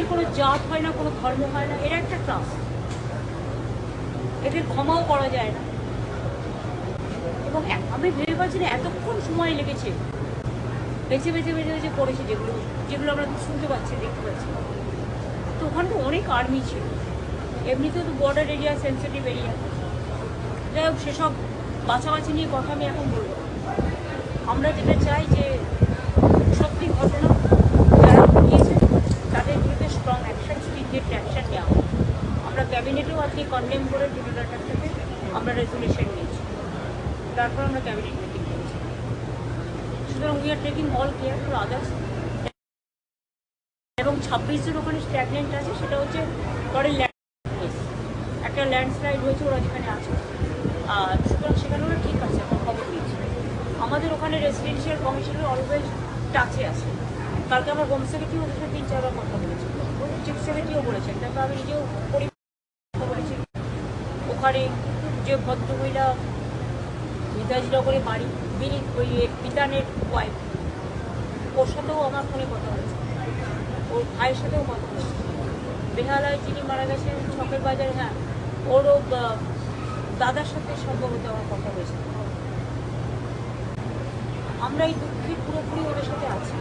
এদের কোনো জাত হয় না, কোনো ধর্ম হয় না, এরা একটা ক্লাস এদের ক্ষমাও করা যায় না। এবং আমি ভেবে পাচ্ছি না এতক্ষণ সময় লেগেছে। বেছে বেছে বেছে বেছে পড়েছে যেগুলো যেগুলো আমরা শুনতে পাচ্ছি, দেখতে পাচ্ছি। তো ওখানে তো অনেক আর্মি ছিল। এমনিতেও তো বর্ডার এরিয়া সেন্সিটিভ এরিয়া যাই হোক, সেসব বাছাবাছি নিয়ে কথা আমি এখন বলব। আমরা যেটা চাই যে আমরা ক্যাবিনেটেও আজকে কন্ডেম করে ট্রিবিউনালটার থেকে আমরা রেজলিউশন নিয়েছি। তারপর আমরা ক্যাবিনেট মিটিং করেছি। সুতরাং we are taking all care for others এবং ছাব্বিশের ওখানে স্ট্যাগনেন্ট আছে, সেটা হচ্ছে পরে একটা ল্যান্ডস্লাইড হয়েছে, ওরা যেখানে আছে। আর সুতরাং সেখানে ওরা ঠিক আছে, আমার খবর নিয়েছে আমাদের ওখানে রেসিডেন্সিয়াল কমিশনের অলওয়েজ টাচে আছে। কালকে আমার হোম সেক্রেটারি ওদের সাথে তিন চারবার কথা বলেছে। চিফ সেক্রেটারিও বলেছেন তারপর আমি নিজেও পরি ওখানে যে ভদ্রমহিলা মিতাজনগরে বাড়ি বিনি ওই পিতানের ওয়াইফ ওর সাথেও আমার ফোনে কথা হয়েছে। ওর ভাইয়ের সাথেও কথা হয়েছে। বেহালায় যিনি মারা গেছেন ছকের বাজারে হ্যাঁ ওরও দাদার সাথে সম্ভবত আমার কথা হয়েছে। আমরা এই দুঃখে পুরোপুরি ওদের সাথে আছি।